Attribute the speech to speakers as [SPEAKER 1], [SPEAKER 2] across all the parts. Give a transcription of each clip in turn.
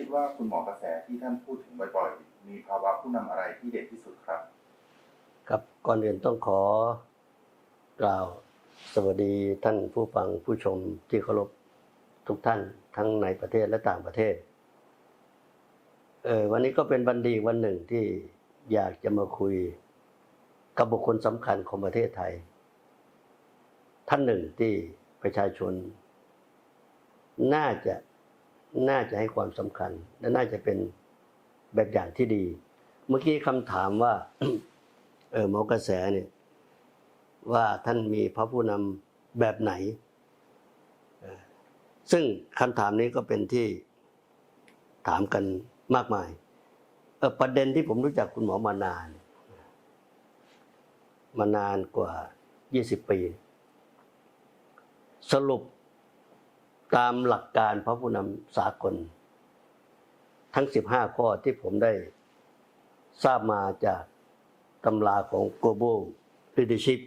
[SPEAKER 1] คิดว่าคุณหมอกระแสที่ท่านพูดถึงบ่อยๆ มีภาวะผู้นำอะไรที่เด่นที่สุดครับ
[SPEAKER 2] ครับก่อนอื่นต้องขอกล่าวสวัสดีท่านผู้ฟังผู้ชมที่เคารพทุกท่านทั้งในประเทศและต่างประเทศ เออวันนี้ก็เป็นวันดีวันหนึ่งที่อยากจะมาคุยกับบุคคลสำคัญของประเทศไทย ท่านหนึ่งที่ประชาชน น่าจะ น่าจะให้ความสำคัญ และน่าจะเป็นแบบอย่างที่ดี เมื่อกี้คำถามว่า เออหมอกระแสเนี่ย ว่าท่านมีพระผู้นำแบบไหน ซึ่งคำถามนี้ก็เป็นที่ถามกันมากมายเออประเด็นที่ผมรู้จักคุณหมอมานาน มานานกว่า 20 ปี สรุป ตามหลักการพระผู้นำสากล ทั้ง 15 ข้อที่ผมได้ทราบมาจากตำราของ Global Leadership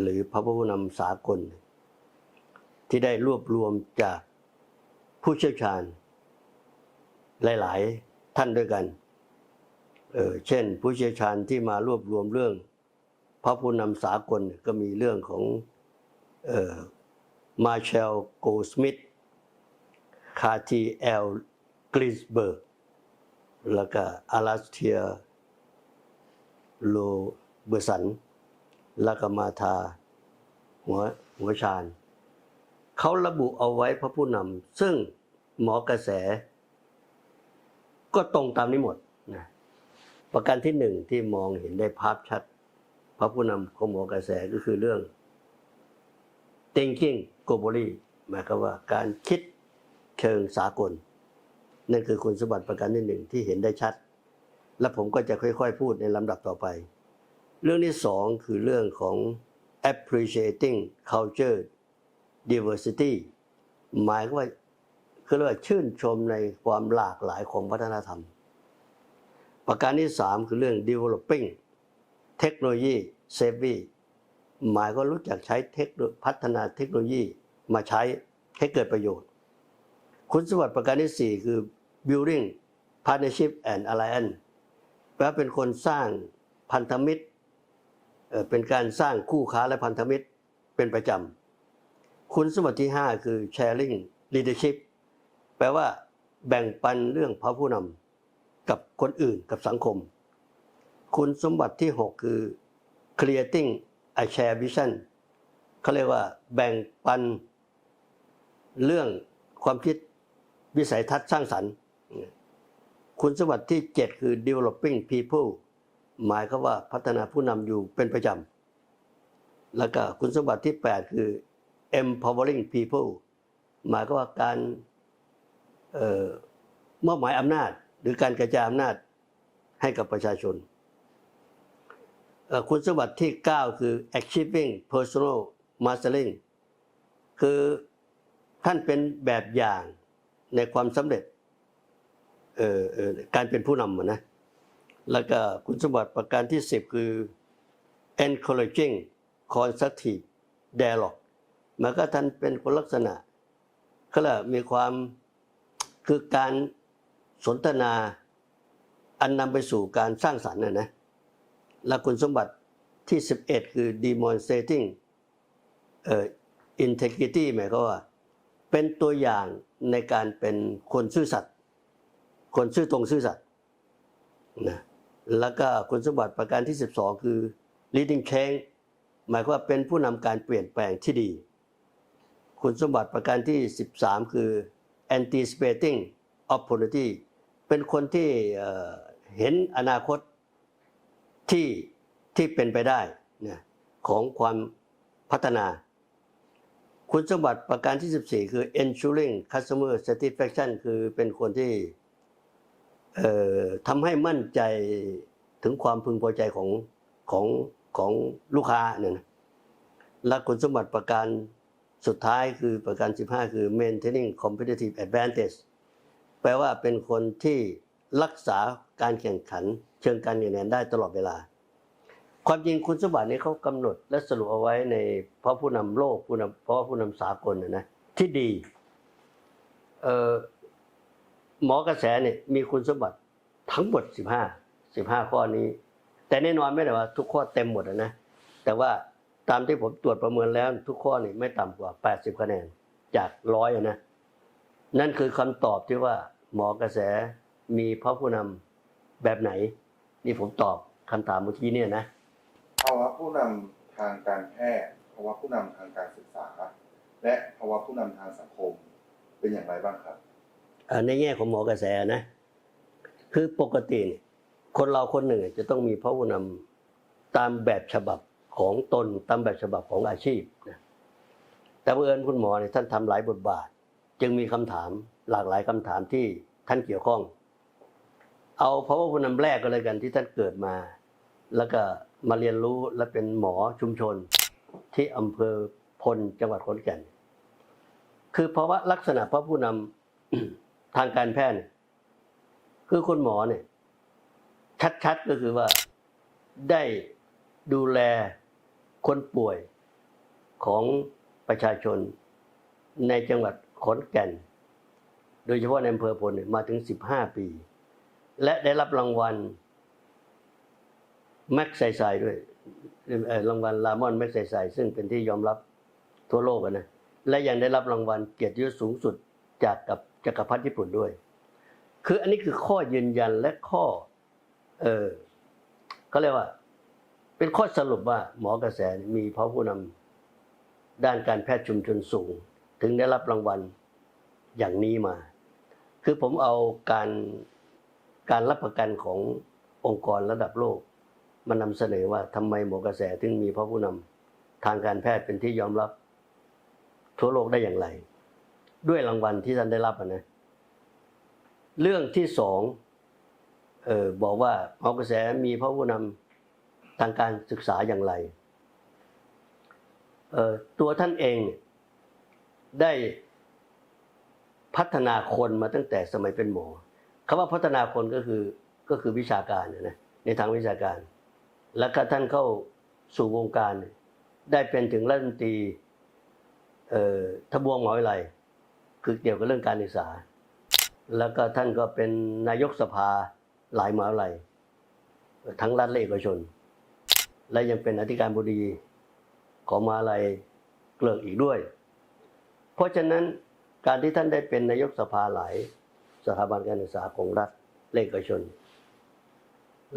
[SPEAKER 2] หรือพระผู้นำสากล ที่ได้รวบรวมจากผู้เชี่ยวชาญ หลาย ๆ ท่านด้วยกันเออเช่น ผู้เชี่ยวชาญที่มารวบรวมเรื่อง พระผู้นำสากลก็มีเรื่องของ มาเชลโกสมิธคาทีเอลกริสเบิร์กแล้วก็อาราสเทียโลเบอร์สัน แล้วก็มาทาหัวหัวชาญเขาระบุเอาไว้พระผู้นำซึ่งหมอกระแส ก็ตรงตามนี้หมดนะประการที่หนึ่งที่มองเห็นได้ภาพชัด พระผู้นำของหมอกระแสก็คือเรื่อง thinking globally หมายความว่าการคิดเชิงสากล นั่นคือคุณสมบัติประการที่หนึ่งที่เห็นได้ชัด และผมก็จะค่อยๆ พูดในลำดับต่อไป เรื่องที่สองคือเรื่องของ appreciating culture diversity หมายว่าคือเรียกว่าชื่นชมในความหลากหลายของวัฒนธรรม ประการที่สามคือเรื่อง developing เทคโนโลยี savvy หมายก็รู้จักใช้เทคโนพัฒนาเทคโนโลยีมาใช้ให้เกิดประโยชน์ คุณสมบัติประการที่สี่คือ building partnership and alliance แปลว่าเป็นคนสร้างพันธมิตรเอ่อเป็นการสร้างคู่ค้าและพันธมิตรเป็นประจำ คุณสมบัติที่ 5 คือ sharing leadership แปลว่าแบ่งปันเรื่องพระผู้นำกับคนอื่นกับสังคม คุณสมบัติที่ 6 คือ creating a share vision เขาเรียกว่าแบ่งปันเรื่องความคิดวิสัยทัศน์สร้างสรรค์ คุณสมบัติที่ 7 คือ developing people หมายก็ว่าพัฒนาผู้นำอยู่เป็นประจำ แล้วก็คุณสมบัติที่ 8 คือ empowering people หมายก็ว่าการมอบหมายอำนาจ หรือการกระจายอำนาจให้กับประชาชน คุณสมบัติที่ 9 คือ achieving personal mastering คือท่านเป็นแบบอย่างในความสำเร็จการเป็นผู้นำอะนะแล้วก็คุณสมบัติประการที่ 10 คือ encouraging constructive dialogue มันก็ท่านเป็นคนลักษณะก็เลยกมีความคือการสนทนาอันนำไปสู่การสร้างสรรค์นะนะ และคุณสมบัติที่ 11 คือ demonstrating integrity หมายความว่า เป็นตัวอย่างในการเป็นคนซื่อสัตย์คนซื่อตรงซื่อสัตย์นะแล้วก็คุณสมบัติประการที่ 12 คือ leading change หมายความว่าเป็นผู้นำการเปลี่ยนแปลงที่ดี คุณสมบัติประการที่ 13 คือ anticipating opportunity เป็นคนที่เห็นอนาคต ที่ที่เป็นไปได้นะของความพัฒนา คุณสมบัติประการที่ 14 คือ ensuring customer satisfaction คือเป็นคนที่ทำให้มั่นใจถึงความพึงพอใจของของของลูกค้าเนี่ยนะและคุณสมบัติประการสุดท้ายคือประการ 15 คือ maintaining competitive advantage แปลว่าเป็นคนที่รักษา การแข่งขันเชิงการเงินได้ตลอดเวลา ความจริงคุณสมบัตินี้เขากำหนดและสรุปเอาไว้ในพระผู้นำโลกผู้นำพระผู้นำสากลนะนะที่ดีเออหมอกระแสเนี่ยมีคุณสมบัติทั้งหมด 15 15 ข้อนี้ แต่แน่นอนไม่ได้ว่า ทุกข้อเต็มหมดนะแต่ว่าตามที่ผมตรวจประเมินแล้ว ทุกข้อนี่ไม่ต่ำกว่า 80 คะแนนจากร้อยนะ นั่นคือคำตอบที่ว่าหมอกระแสมีพระผู้นำ แบบไหน นี่ผมตอบคำถามเมื่อกี้เนี่ยนะ
[SPEAKER 1] ภาวะผู้นำทางการแพทย์ภาวะผู้นำทางการศึกษา และภาวะผู้นำทางสังคมเป็นอย่างไรบ้างครับ
[SPEAKER 2] เอ่อในแง่ของหมอกระแสนะ คือปกติเนี่ยคนเราคนหนึ่งจะต้องมีพระผู้นำตามแบบฉบับของตนตามแบบฉบับของอาชีพนะแต่บังเอิญคุณหมอเนี่ยท่านทำหลายบทบาท จึงมีคำถามหลากหลายคำถามที่ท่านเกี่ยวข้อง เอาพระผู้นำแรกก็เลยกันที่ท่านเกิดมา แล้วก็มาเรียนรู้และเป็นหมอชุมชน ที่อำเภอพลจังหวัดขอนแก่น คือภาะวะลักษณะพระผู้นำทางการแพทย์เนี่ยคือคุณหมอเนี่ย ชัดๆก็คือว่าได้ดูแลคนป่วยของประชาชนในจังหวัดขอนแก่น โดยเฉพาะในอำเภอพลมาถึง 15 ปี และได้รับรางวัลแม็กไซไซด้วยรางวัลลามอนแม็กไซไซซึ่งเป็นที่ยอมรับทั่วโลกนะและยังได้รับรางวัลเกียรติยศสูงสุดจากกับจักรพรรดิญี่ปุ่นด้วย คืออันนี้คือข้อยืนยันและข้อ เออเขาเรียกว่า เป็นข้อสรุปว่าหมอกระแสมีพระผู้นำด้านการแพทย์ชุมชนสูง ถึงได้รับรางวัลอย่างนี้มา คือผมเอาการ การรับประกันขององค์กรระดับโลกมานำเสนอว่าทำไมหมอกระแสถึงมีพระผู้นำทางการแพทย์เป็นที่ยอมรับ ทั่วโลกได้อย่างไร ด้วยรางวัลที่ท่านได้รับนะเรื่องที่สองออบอกว่าหมอกระแสมีพระผู้นำทางการศึกษาอย่างไร ตัวท่านเองได้พัฒนาคนมาตั้งแต่สมัยเป็นหมอ คำว่าพัฒนาคนก็คือก็คือวิชาการนะนะในทางวิชาการ แล้วก็ท่านเข้าสู่วงการ ได้เป็นถึงรัฐมนตรีเอ่อทบวงหมหาวิทยาลัยคือเกี่ยวกับเรื่องการศึกษา แล้วก็ท่านก็เป็นนายกสภาหลายมหาวิทยาลัยทั้งรัฐและเอกชน และยังเป็นอธิการบดีของมหาวิทยาลัยเกลือกอีกด้วย เพราะฉะนั้นการที่ท่านได้เป็นนายกสภาหลาย สถาบันการศึกษาของรัฐและเอกชน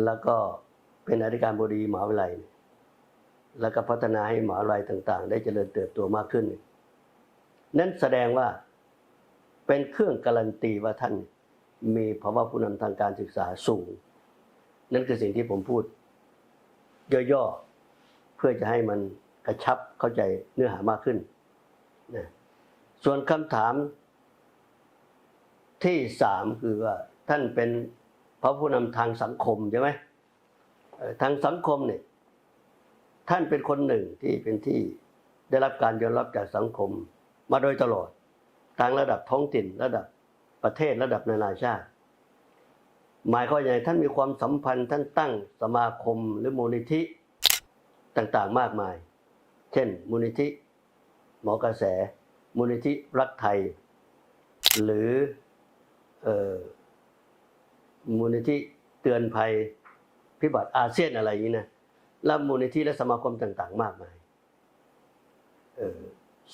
[SPEAKER 2] แล้วก็เป็นอธิการบดีมหาวิทยาลัย แล้วก็พัฒนาให้มหาวิทยาลัยต่าง ๆ ได้เจริญเติบโตมากขึ้น นั่นแสดงว่าเป็นเครื่องการันตีว่าท่านมีภาวะผู้นำทางการศึกษาสูง นั่นคือสิ่งที่ผมพูด ย่อๆเพื่อจะให้มันกระชับเข้าใจเนื้อหามากขึ้นนะส่วนคำถาม ที่สามคือว่าท่านเป็นพระผู้นำทางสังคมใช่ไหมทางสังคมเนี่ยท่านเป็นคนหนึ่งที่เป็นที่ได้รับการยอมรับจากสังคม มาโดยตลอดทางระดับท้องถิ่นระดับประเทศระดับนานาชาติ หมายความว่าอย่ท่านมีความสัมพันธ์ท่านตั้งสมาคมหรือมูลนิธิต่างๆมากมาย เช่น มูลนิธิ หมอกระแส มูลนิธิรักไทย หรือ มูลนิธิเตือนภัยพิบัติอาเซียนอะไรอย่างนี้นะและมูลนิธิและสมาคมต่าง ๆ มากมาย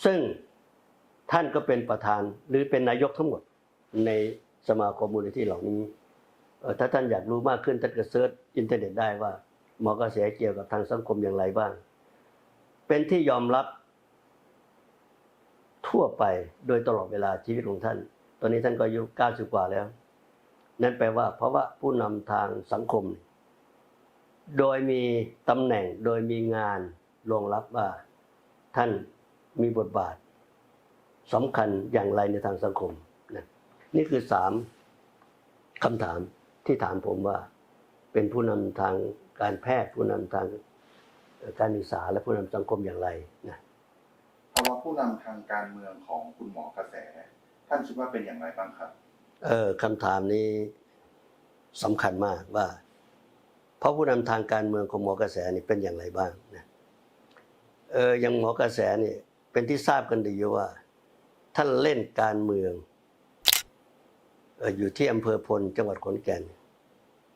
[SPEAKER 2] ซึ่งท่านก็เป็นประธานหรือเป็นนายกทั้งหมดในสมาคมมูลนิธิเหล่านี้ ถ้าท่านอยากรู้มากขึ้นท่านก็เซิร์ชอินเทอร์เน็ตได้ว่า หมอกระแสเกี่ยวกับทางสังคมอย่างไรบ้าง เป็นที่ยอมรับทั่วไปโดยตลอดเวลาชีวิตของท่าน อนนี้ท่านก็อายุ90กว่าแล้ว นั่นแปลว่า เพราะว่าผู้นำทางสังคม โดยมีตำแหน่งโดยมีงานรองรับว่า ท่านมีบทบาทสำคัญอย่างไรในทางสังคมนะนี่คือสามคำถามที่ถามผมว่า เป็นผู้นำทางการแพทย์ผู้นำทางการศึกษาและผู้นำสังคมอย่างไรนะ
[SPEAKER 1] ภาวะผู้นำทางการเมืองของคุณหมอกระแส ท่านคิดว่าเป็นอย่างไรบ้างครับ
[SPEAKER 2] เออคำถามนี้สำคัญมากว่าเพราะผู้นำทางการเมืองของหมอกระแสนี่เป็นอย่างไรบ้างนะเอออย่างหมอกระแสนี่เป็นที่ทราบกันดีว่า ท่านเล่นการเมืองอ่ออยู่ที่อำเภอพลจังหวัดขอนแก่น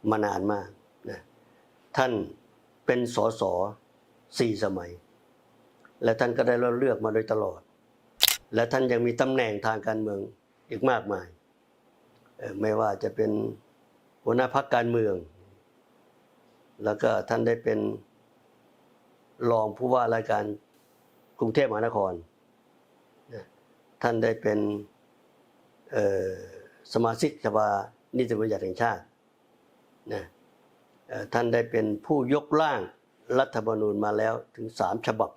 [SPEAKER 2] มานานมากนะท่านเป็นสสสี่สมัย และท่านก็ได้รับเลือกมาโดยตลอด และท่านยังมีตำแหน่งทางการเมืองอีกมากมาย ไม่ว่าจะเป็นหัวหน้าพักการเมือง แล้วก็ท่านได้เป็นรองผู้ว่าราชการกรุงเทพมหานคร ท่านได้เป็นสมาชิกสภานิติบัญญัติแห่งชาตินะท่านได้เป็นผู้ยกร่างรัฐธรรมนูญมาแล้วถึงสามฉบับ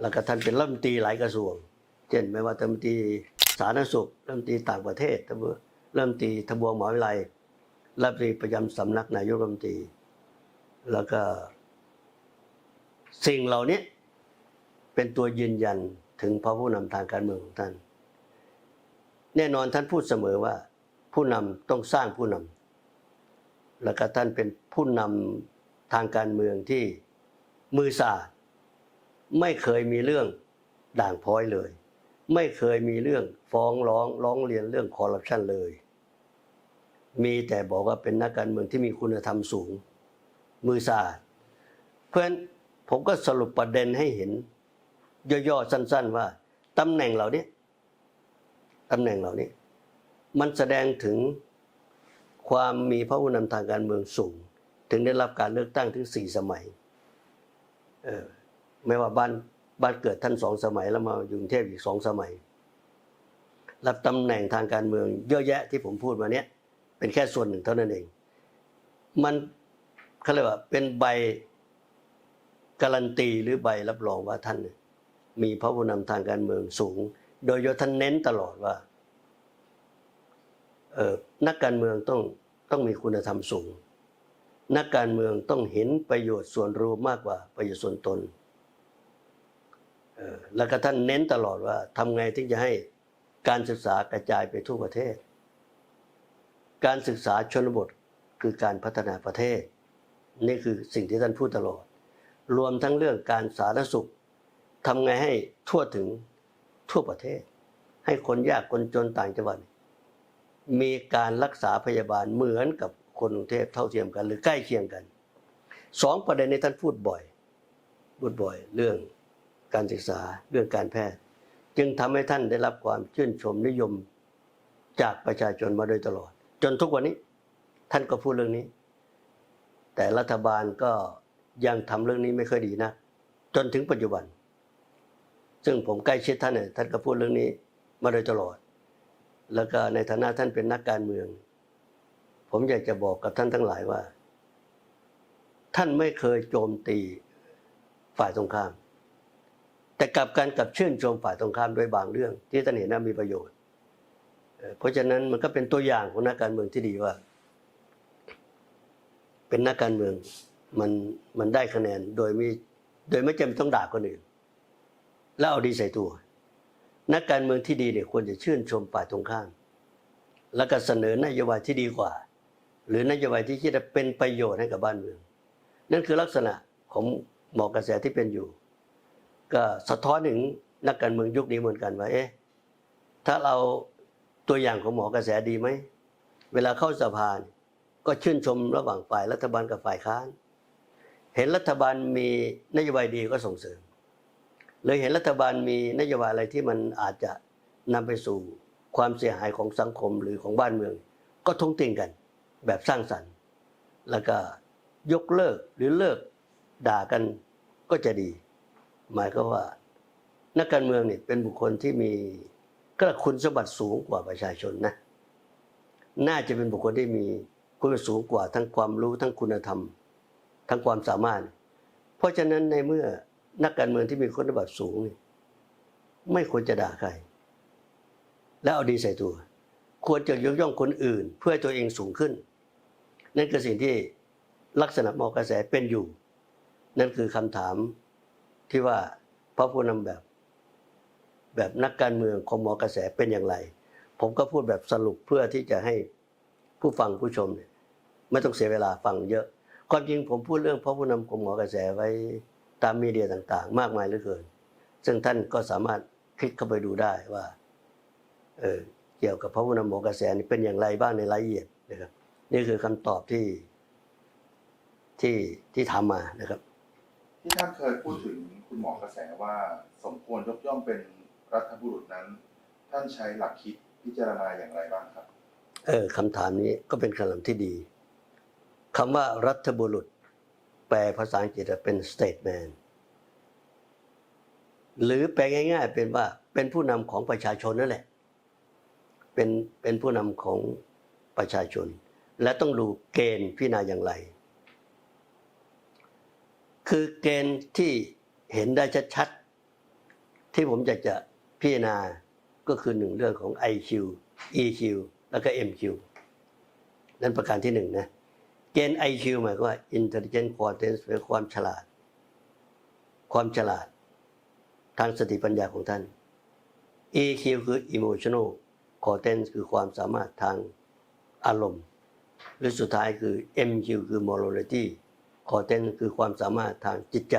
[SPEAKER 2] แล้วก็ท่านเป็นรัฐมนตรีหลายกระทรวง เช่นไม่ว่ารัฐมนตรีสาธารณสุขรัฐมนตรีต่างประเทศรัฐมนตรีทบวงมหาวิทยาลัยรัฐมนตรีประจำสำนักนายกรัฐมนตรี แล้วก็ สิ่งเหล่านี้เป็นตัวยืนยันถึงพระผู้นำทางการเมืองของท่าน แน่นอนท่านพูดเสมอว่า ผู้นำต้องสร้างผู้นำแล้วก็ท่านเป็นผู้นำทางการเมืองที่มือสะอาด ไม่เคยมีเรื่องด่างพร้อยเลย ไม่เคยมีเรื่องฟ้องร้องร้องเรียนเรื่องคอร์รัปชันเลย มีแต่บอกว่าเป็นนักการเมืองที่มีคุณธรรมสูง มือสะอาดเพราะฉะนั้นผมก็สรุปประเด็นให้เห็น ย่อๆสั้น ๆ ว่าตำแหน่งเหล่านี้ตำแหน่งเหล่านี้ มันแสดงถึงความมีพระผู้นำทางการเมืองสูง ถึงได้รับการเลือกตั้งถึงสี่สมัย เออ ไม่ว่าบ้านบ้านเกิดท่านสองสมัยแล้วมาอยู่กรุงเทพอีกสองสมัย รับตำแหน่งทางการเมืองเยอะแยะที่ผมพูดมาเนี้ยเป็นแค่ส่วนหนึ่งเท่านั้นเอง มันเขาเรียกว่าเป็นใบการันตีหรือใบรับรองว่าท่าน มีพระผู้นำทางการเมืองสูง โดยโยท่านเน้นตลอดว่าเออนักการเมืองต้องต้องมีคุณธรรมสูง นักการเมืองต้องเห็นประโยชน์ส่วนรวมมากกว่าประโยชน์ส่วนตน แล้วก็ท่านเน้นตลอดว่าทำไงถึงจะให้การศึกษากระจายไปทั่วประเทศ การศึกษาชนบทคือการพัฒนาประเทศ นี่คือสิ่งที่ท่านพูดตลอด รวมทั้งเรื่องการสาธารณสุขทำไงให้ทั่วถึงทั่วประเทศ ให้คนยากคนจนต่างจังหวัดมีการรักษาพยาบาลเหมือนกับคนกรุงเทพเท่าเทียมกัน หรือใกล้เคียงกันสองประเด็นนี้ท่านพูดบ่อยพูดบ่อยเรื่อง การศึกษาเรื่องการแพทย์ จึงทำให้ท่านได้รับความชื่นชมนิยมจากประชาชนมาโดยตลอด จนทุกวันนี้ท่านก็พูดเรื่องนี้ แต่รัฐบาลก็ยังทำเรื่องนี้ไม่ค่อยดีนะ จนถึงปัจจุบัน ซึ่งผมใกล้ชิดท่านเนี่ยท่านก็พูดเรื่องนี้มาโดยตลอด แล้วก็ในฐานะท่านเป็นนักการเมือง ผมอยากจะบอกกับท่านทั้งหลายว่า ท่านไม่เคยโจมตีฝ่ายตรงข้าม แต่กลับการกับชื่นชมฝ่ายตรงข้ามด้วยบางเรื่อง ที่ท่านเห็นว่ามีประโยชน์ เพราะฉะนั้นมันก็เป็นตัวอย่างของนักการเมืองที่ดีว่า เป็นนักการเมืองมันมันได้คะแนนโดยไม่โดยไม่จำเป็นต้องด่าคนอื่น แล้วเอาดีใส่ตัว นักการเมืองที่ดีเนี่ยควรจะชื่นชมฝ่ายตรงข้าม แล้วก็เสนอนโยบายที่ดีกว่า หรือนโยบายที่คิดว่าเป็นประโยชน์ให้กับบ้านเมือง นั่นคือลักษณะของหมอกระแสที่เป็นอยู่ ก็สะท้อนถึงนักการเมืองยุคนี้เหมือนกันว่าเอ๊ะถ้าเราตัวอย่างของหมอกระแสดีไหม เวลาเข้าสภาก็ชื่นชมระหว่างฝ่ายรัฐบาลกับฝ่ายค้าน เห็นรัฐบาลมีนโยบายดีก็ส่งเสริมเลยเห็นรัฐบาลมีนโยบายอะไรที่มันอาจจะนำไปสู่ความเสียหายของสังคมหรือของบ้านเมือง ก็ท้วงติงกันแบบสร้างสรรค์ แล้วก็ยกเลิกหรือเลิกด่ากันก็จะดี หมายก็ว่า นักการเมืองเนี่ยเป็นบุคคลที่มีก็คุณสมบัติสูงกว่าประชาชนนะ น่าจะเป็นบุคคลที่มีคุณสูงกว่าทั้งความรู้ทั้งคุณธรรม ทั้งความสามารถ เพราะฉะนั้นในเมื่อนักการเมืองที่มีคุณสมบัติสูงนี่ไม่ควรจะด่าใคร แล้วเอาดีใส่ตัว ควรจะยกย่องคนอื่น เพื่อตัวเองสูงขึ้น นั่นคือสิ่งที่ลักษณะมอกระแสเป็นอยู่ นั่นคือคำถาม ที่ว่าพระผู้นำแบบ แบบนักการเมืองของหมอกระแสเป็นอย่างไร ผมก็พูดแบบสรุปเพื่อที่จะให้ผู้ฟังผู้ชมเนี่ยไม่ต้องเสียเวลาฟังเยอะ ความจริงผมพูดเรื่องพระผู้นำของหมอกระแสไว้ตามมีเดียต่างๆ มากมายเหลือเกิน ซึ่งท่านก็สามารถคลิกเข้าไปดูได้ว่าเออเกี่ยวกับพระพุทธหมอกระแสนี่เป็นอย่างไรบ้างในรายละเอียดนะครับ นี่คือคำตอบที่ที่ที่ทำมานะครับ
[SPEAKER 1] ที่ท่านเคยพูดถึง คุณหมอกระแสว่าสมควรยกย่องเป็นรัฐบุรุษนั้น ท่านใช้หลักคิดพิจารณาอย่างไรบ้างครับ
[SPEAKER 2] เออคำถามนี้ก็เป็นคำถามที่ดีคำว่ารัฐบุรุษ แปลภาษาอังกฤษเป็น statesman หรือแปลง่าย ๆ เป็นว่าเป็นผู้นำของประชาชนนั่นแหละ เป็นเป็นผู้นำของประชาชน และต้องดูเกณฑ์พิจารณาอย่างไร คือเกณฑ์ที่ เห็นได้ชัดๆ ที่ผมอยากจะพิจารณาก็คือหนึ่งเรื่องของ IQ EQ แล้วก็ MQ นั่นประการที่หนึ่งนะ เกณฑ์ IQ หมายความว่า intelligent quotient เป็นความฉลาด ความฉลาด ทางสติปัญญาของท่าน EQ คือ emotional quotient คือความสามารถทางอารมณ์ หรือสุดท้ายคือ MQ คือ morality quotient คือความสามารถทางจิตใจ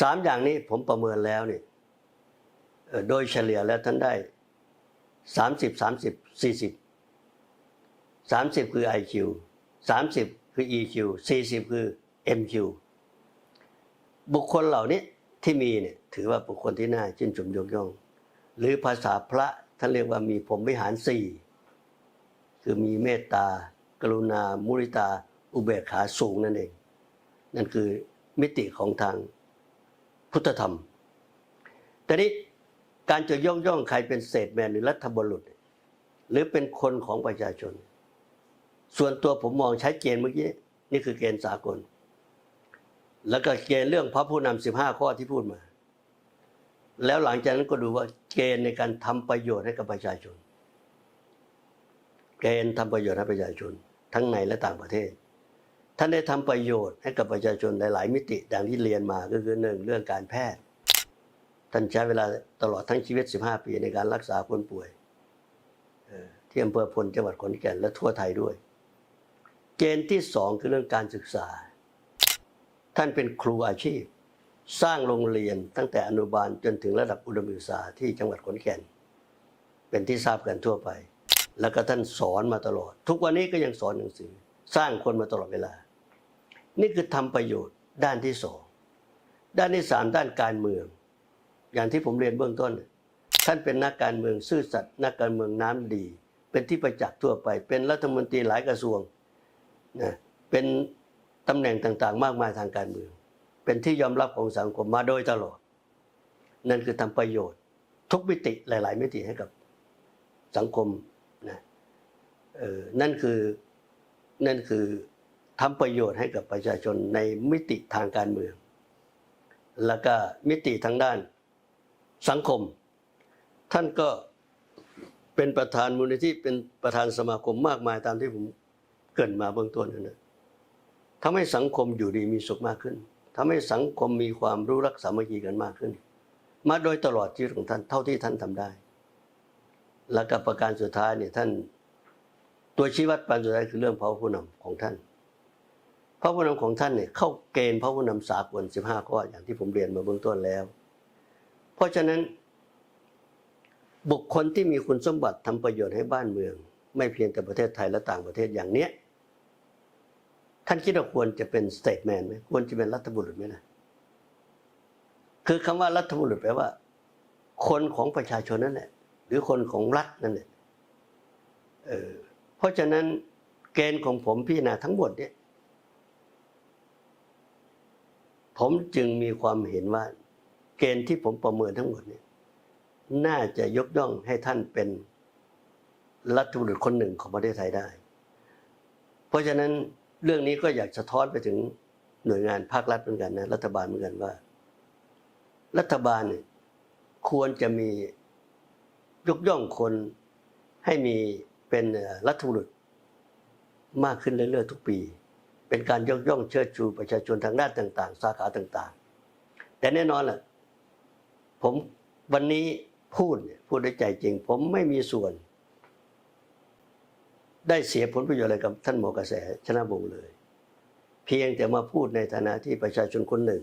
[SPEAKER 2] สามอย่างนี้ผมประเมินแล้วเนี่ยโดยเฉลี่ยแล้วท่านได้สามสิบสามสิบสี่สิบสามสิบคือ IQ สามสิบคือ EQ สี่สิบคือ MQ บุคคลเหล่านี้ที่มีเนี่ยถือว่าบุคคลที่น่าชื่นชมยกย่อง หรือภาษาพระท่านเรียกว่ามีผมวิหารสี่คือมีเมตตา กรุณา มุริตา อุเบกขาสูงนั่นเอง นั่นคือมิติของทาง พุทธธรรม แต่นี้การจะย่องย่องใครเป็นเศษแมนหรือรัฐบุรุษ หรือเป็นคนของประชาชน ส่วนตัวผมมองใช้เกณฑ์เมื่อกี้นี่คือเกณฑ์สากล แล้วก็เกณฑ์เรื่องพระผู้นำสิบห้าข้อที่พูดมา แล้วหลังจากนั้นก็ดูว่าเกณฑ์ในการทำประโยชน์ให้กับประชาชน เกณฑ์ทำประโยชน์ให้ประชาชน ทั้งในและต่างประเทศ ท่านได้ทำประโยชน์ให้กับประชาชนหลาย ๆ มิติดังที่เรียนมาก็คือหนึ่งเรื่องการแพทย์ ท่านใช้เวลาตลอดทั้งชีวิต 15 ปีในการรักษาคนป่วยที่อำเภอพลจังหวัดขอนแก่นและทั่วไทยด้วย เกณฑ์ที่สองคือเรื่องการศึกษา ท่านเป็นครูอาชีพ สร้างโรงเรียนตั้งแต่อนุบาลจนถึงระดับอุดมศึกษาที่จังหวัดขอนแก่น เป็นที่ทราบกันทั่วไป แล้วก็ท่านสอนมาตลอด ทุกวันนี้ก็ยังสอนหนังสือ สร้างคนมาตลอดเวลา นี่คือทำประโยชน์ด้านที่สองด้านที่สามด้านการเมือง อย่างที่ผมเรียนเบื้องต้น ท่านเป็นนักการเมืองซื่อสัตย์นักการเมืองน้ำดี เป็นที่ประจักษ์ทั่วไป เป็นรัฐมนตรีหลายกระทรวงนะเป็นตำแหน่งต่างๆ มากมายทางการเมือง เป็นที่ยอมรับของสังคมมาโดยตลอด นั่นคือทำประโยชน์ ทุกมิติหลาย ๆ มิติให้กับสังคมนะเออนั่นคือนั่นคือ ทำประโยชน์ให้กับประชาชนในมิติทางการเมือง แล้วก็มิติทางด้านสังคม ท่านก็เป็นประธานมูลนิธิเป็นประธานสมาคมมากมายตามที่ผมเกรินมาเบื้องต้นนั่นนะทำให้สังคมอยู่ดีมีสุขมากขึ้นทำให้สังคมมีความรู้รักสามัคคีกันมากขึ้น มาโดยตลอดชีวิตของท่านเท่าที่ท่านทำได้ แล้วก็ประการสุดท้ายเนี่ยท่านตัวชี้วัดประการสุดท้ายคือเรื่องพระผู้นำของท่าน พระผู้นำของท่านเนี่ยเข้าเกณฑ์พระผู้นำสากล 15 ข้ออย่างที่ผมเรียนมาเบื้องต้นแล้ว เพราะฉะนั้น บุคคลที่มีคุณสมบัติทำประโยชน์ให้บ้านเมือง ไม่เพียงแต่ประเทศไทยและต่างประเทศอย่างเนี้ยท่านคิดว่าควรจะเป็นสเตทแมนไหมควรจะเป็นรัฐบุรุษไหมนะคือคำว่ารัฐบุรุษแปลว่า คนของประชาชนนั่นแหละหรือคนของรัฐนั่นแหละเออเพราะฉะนั้นเกณฑ์ของผมพิจารณาทั้งหมดเนี่ย ผมจึงมีความเห็นว่า เกณฑ์ที่ผมประเมินทั้งหมดเนี่ยน่าจะยกย่องให้ท่านเป็นรัฐบุรุษคนหนึ่งของประเทศไทยได้ เพราะฉะนั้นเรื่องนี้ก็อยากสะท้อนไปถึงหน่วยงานภาครัฐเหมือนกันนะรัฐบาลเหมือนกันว่า รัฐบาลเนี่ยควรจะมียกย่องคนให้มีเป็นรัฐบุรุษมากขึ้นเรื่อยๆทุกปี เป็นการยกย่องเชิดชูประชาชนทางด้านต่าง ๆ สาขาต่างๆ แต่แน่นอนแหละผมวันนี้พูดเนี่ยพูดด้วยใจจริง ผมไม่มีส่วน ได้เสียผลประโยชน์อะไรกับท่านหมอกระแสชนะบงเลย เพียงแต่มาพูดในฐานะที่ประชาชนคนหนึ่ง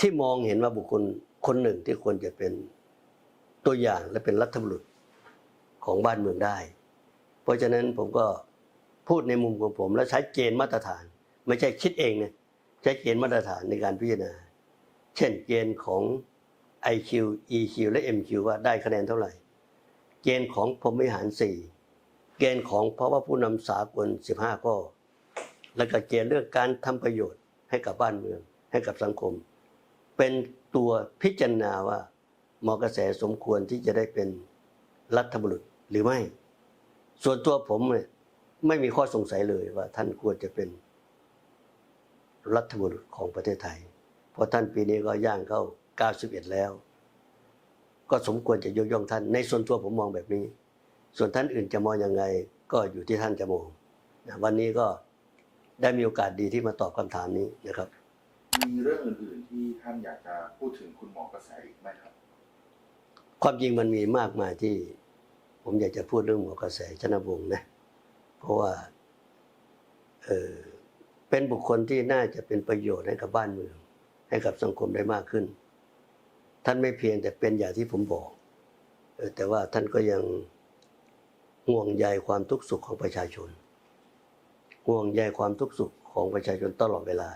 [SPEAKER 2] ที่มองเห็นว่าบุคคลคนหนึ่งที่ควรจะเป็นตัวอย่างและเป็นรัฐบุรุษของบ้านเมืองได้ เพราะฉะนั้นผมก็ พูดในมุมของผมแล้วใช้เกณฑ์มาตรฐาน ไม่ใช่คิดเองนะใช้เกณฑ์มาตรฐานในการพิจารณา เช่นเกณฑ์ของ IQ EQ และ MQ ว่าได้คะแนนเท่าไหร่ เกณฑ์ของพรหมิหาร 4 เกณฑ์ของภาวะผู้นำสากล 15 ข้อ แล้วก็เกณฑ์เรื่องการทำประโยชน์ให้กับบ้านเมือง ให้กับสังคม เป็นตัวพิจารณาว่ามอกระแสสมควรที่จะได้เป็นรัฐบุรุษหรือไม่ ส่วนตัวผมเนี่ย ไม่มีข้อสงสัยเลยว่าท่านควรจะเป็นรัฐบุรุษของประเทศไทย เพราะท่านปีนี้ก็ย่างเข้า 91 แล้ว ก็สมควรจะยกย่องท่าน ในส่วนตัวผมมองแบบนี้ ส่วนท่านอื่นจะมองยังไง ก็อยู่ที่ท่านจะมองนะวันนี้ก็ได้มีโอกาสดีที่มาตอบคำถามนี้นะครับ
[SPEAKER 1] มีเรื่องอื่นๆที่ท่านอยากจะพูดถึงคุณหมอกระแสอีกไหมครับ
[SPEAKER 2] ความจริงมันมีมากมายที่ ผมอยากจะพูดเรื่องหมอกระแสชนวงศ์นะ เพราะว่าเออเป็นบุคคลที่น่าจะเป็นประโยชน์ให้กับบ้านเมือง ให้กับสังคมได้มากขึ้น ท่านไม่เพียงแต่เป็นอย่างที่ผมบอกเออแต่ว่าท่านก็ยังห่วงใยความทุกข์สุขของประชาชน ห่วงใยความทุกข์สุขของประชาชนตลอดเวลา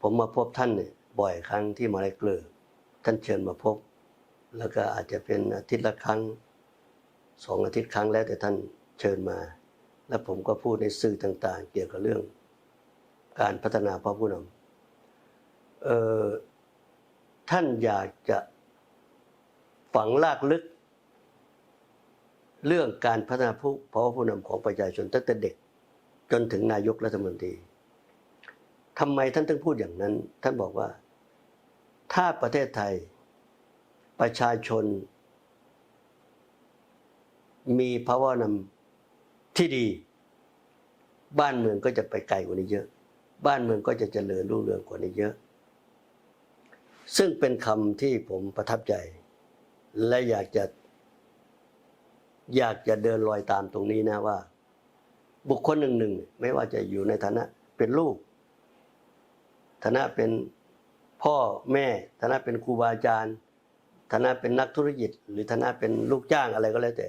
[SPEAKER 2] ผมมาพบท่านเนี่ยบ่อยครั้งที่มาเลเกลือท่านเชิญมาพบ แล้วก็อาจจะเป็นอาทิตย์ละครั้งสองอาทิตย์ครั้งแล้วแต่ท่านเชิญมา แล้วผมก็พูดในสื่อต่างๆ เกี่ยวกับเรื่อง การพัฒนาพระผู้นำท่านอยากจะฝังลากลึก เรื่องการพัฒนาผู้พระผู้นำของประชาชนตั้งแต่เด็ก จนถึงนายกรัฐมนตรีทำไมท่านถึงพูดอย่างนั้น ท่านบอกว่า ถ้าประเทศไทยประชาชน มีภาวะนำ ที่ดี บ้านเมืองก็จะไปไกลกว่านี้เยอะ บ้านเมืองก็จะเจริญรุ่งเรืองกว่านี้เยอะ ซึ่งเป็นคำที่ผมประทับใจ และอยากจะ อยากจะเดินรอยตามตรงนี้นะว่า บุคคลหนึ่งหนึ่งไม่ว่าจะอยู่ในฐานะเป็นลูก ฐานะเป็นพ่อแม่ ฐานะเป็นครูบาอาจารย์ ฐานะเป็นนักธุรกิจ หรือฐานะเป็นลูกจ้างอะไรก็แล้วแต่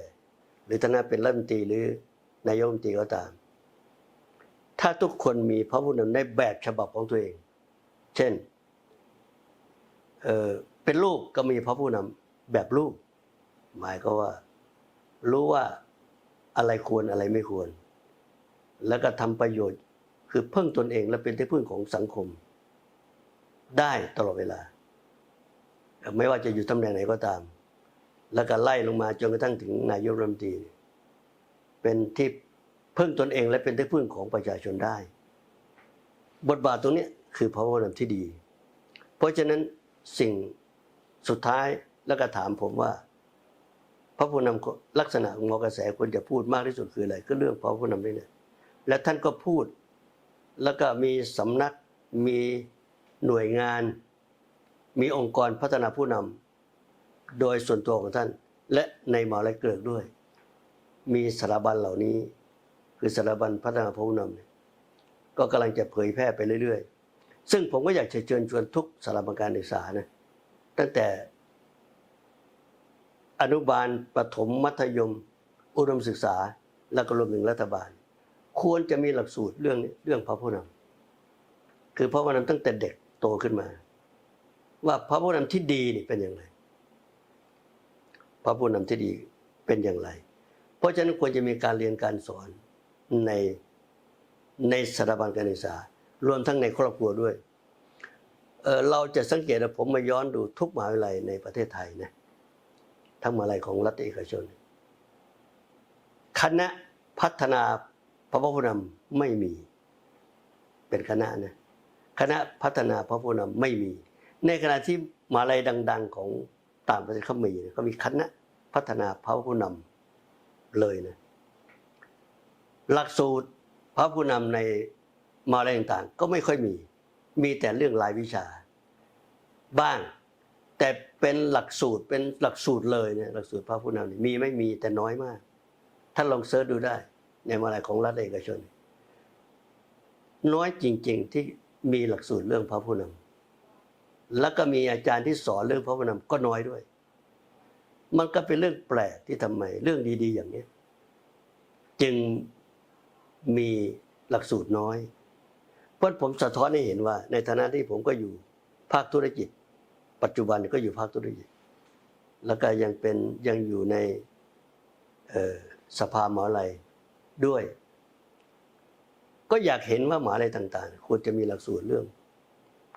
[SPEAKER 2] หรือฐานะเป็นรัฐมนตรีหรือ นายกรัฐมนตรีก็ตาม ถ้าทุกคนมีพระผู้นำในแบบฉบับของตัวเอง เช่นเเป็นลูกก็มีพระผู้นำแบบลูกหมายก็ว่า รู้ว่าอะไรควรอะไรไม่ควร แล้วก็ทำประโยชน์คือพึ่งตนเองและเป็นที่พึ่งของสังคม ได้ตลอดเวลา ไม่ว่าจะอยู่ตำแหน่งไหนก็ตาม แล้วก็ไล่ลงมาจนกระทั่งถึงนายกรัฐมนตรี เป็นที่พึ่งตนเองและเป็นที่พึ่งของประชาชนได้ บทบาทตรงนี้คือพระผู้นำที่ดี เพราะฉะนั้นสิ่งสุดท้ายแล้วก็ถามผมว่า พระผู้นำลักษณะของมอกระแสควรจะพูดมากที่สุดคืออะไร ก็เรื่องพระผู้นำนี่แหละและท่านก็พูดแล้วก็มีสำนักมีหน่วยงาน มีองค์กรพัฒนาผู้นำโดยส่วนตัวของท่าน และในมหาลัยเกลือกด้วย มีสถาบันเหล่านี้ คือสถาบันพัฒนาผู้นำก็กำลังจะเผยแพร่ไปเรื่อย ๆ ซึ่งผมก็อยากจะเชิญชวนทุกสถาบันการศึกษานะตั้งแต่อนุบาลประถมมัธยม อุดมศึกษา แล้วก็รวมถึงรัฐบาล ควรจะมีหลักสูตรเรื่องนี้เรื่องพระผู้นำคือพระผู้นำตั้งแต่เด็กโตขึ้นมา ว่าพระผู้นำที่ดีนี่เป็นอย่างไร พระผู้นำที่ดีเป็นอย่างไร เพราะฉะนั้นควรจะมีการเรียนการสอนในในสถาบันการศึกษารวมทั้งในครอบครัวด้วยเออเราจะสังเกตผมมาย้อนดูทุกมหาวิทยาลัยในประเทศไทยนะทั้งมหาวิทยาลัยของรัฐเอกชน คณะพัฒนาพระพุทธนำไม่มี เป็นคณะนะคณะพัฒนาพระพุทธนำไม่มี ในขณะที่มหาลัยดัง ๆ ของต่างประเทศเขามีนะเขามีคณะพัฒนาพระพุทธนำ เลยนะหลักสูตรพระผู้นำในมาลัยต่างๆ ก็ไม่ค่อยมี มีแต่เรื่องรายวิชา บ้าง แต่เป็นหลักสูตรเป็นหลักสูตรเลยเนี่ยหลักสูตรพระผู้นำนี่มีไม่มีแต่น้อยมาก ท่านลองเสิร์ชดูได้ ในมาลัยของรัฐเอกชน น้อยจริง ๆที่มีหลักสูตรเรื่องพระผู้นำแล้วก็มีอาจารย์ที่สอนเรื่องพระผู้นำก็น้อยด้วย มันก็เป็นเรื่องแปลกที่ทำไม เรื่องดีๆ อย่างนี้จึงมีหลักสูตรน้อย เพราะผมสะท้อนให้เห็นว่า ในฐานะที่ผมก็อยู่ภาคธุรกิจ ปัจจุบันก็อยู่ภาคธุรกิจ แล้วก็ยังเป็นยังอยู่ในสภาหมาลัยด้วย ก็อยากเห็นว่าหมาลัยต่าง ๆ ควรจะมีหลักสูตรเรื่อง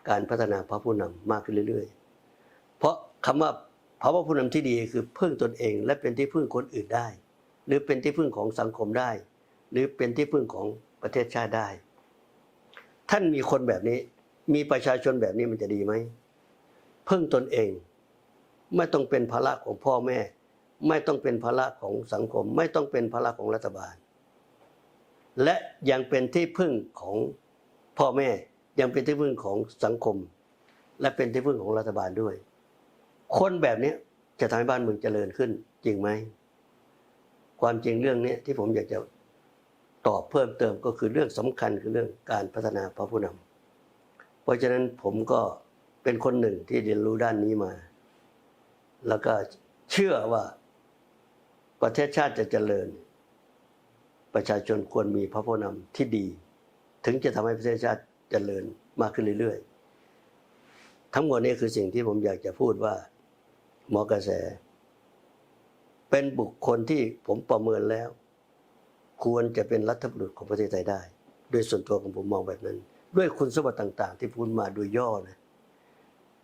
[SPEAKER 2] การพัฒนาพระผู้นำมากขึ้นเรื่อย ๆ เพราะคำว่า พระผู้นำที่ดีคือพึ่งตนเอง และเป็นที่พึ่งคนอื่นได้ หรือเป็นที่พึ่งของสังคมได้ หรือเป็นที่พึ่งของประเทศชาติได้ ท่านมีคนแบบนี้ มีประชาชนแบบนี้มันจะดีไหมพึ่งตนเอง ไม่ต้องเป็นภาระของพ่อแม่ ไม่ต้องเป็นภาระของสังคม ไม่ต้องเป็นภาระของรัฐบาล และยังเป็นที่พึ่งของพ่อแม่ยังเป็นที่พึ่งของสังคม และเป็นที่พึ่งของรัฐบาลด้วย คนแบบนี้จะทำให้บ้านเมืองเจริญขึ้น จริงไหม ความจริงเรื่องนี้ที่ผมอยากจะตอบเพิ่มเติมก็คือเรื่องสำคัญคือเรื่องการพัฒนาพระผู้นำเพราะฉะนั้นผมก็เป็นคนหนึ่งที่เรียนรู้ด้านนี้มา แล้วก็เชื่อว่าประเทศชาติจะเจริญ ประชาชนควรมีพระผู้นำที่ดี ถึงจะทำให้ประเทศชาติเจริญมากขึ้นเรื่อยๆ ทั้งหมดนี้คือสิ่งที่ผมอยากจะพูดว่า หมอกระแส เป็นบุคคลที่ผมประเมินแล้ว ควรจะเป็นรัฐบุรุษของประเทศไทยได้โดยส่วนตัวของผมมองแบบนั้น ด้วยคุณสมบัติต่าง ๆ ที่พูดมาโดยย่อนะ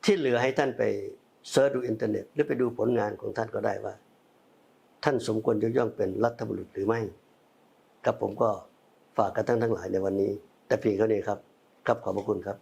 [SPEAKER 2] ที่เหลือให้ท่านไปเสิร์ชดูอินเทอร์เน็ต หรือไปดูผลงานของท่านก็ได้ว่า ท่านสมควรยกย่องเป็นรัฐบุรุษหรือไม่กับผมก็ฝากกันทั้งทั้งหลายในวันนี้ แต่เพียงเท่านี้ครับ ครับขอบพระคุณครับ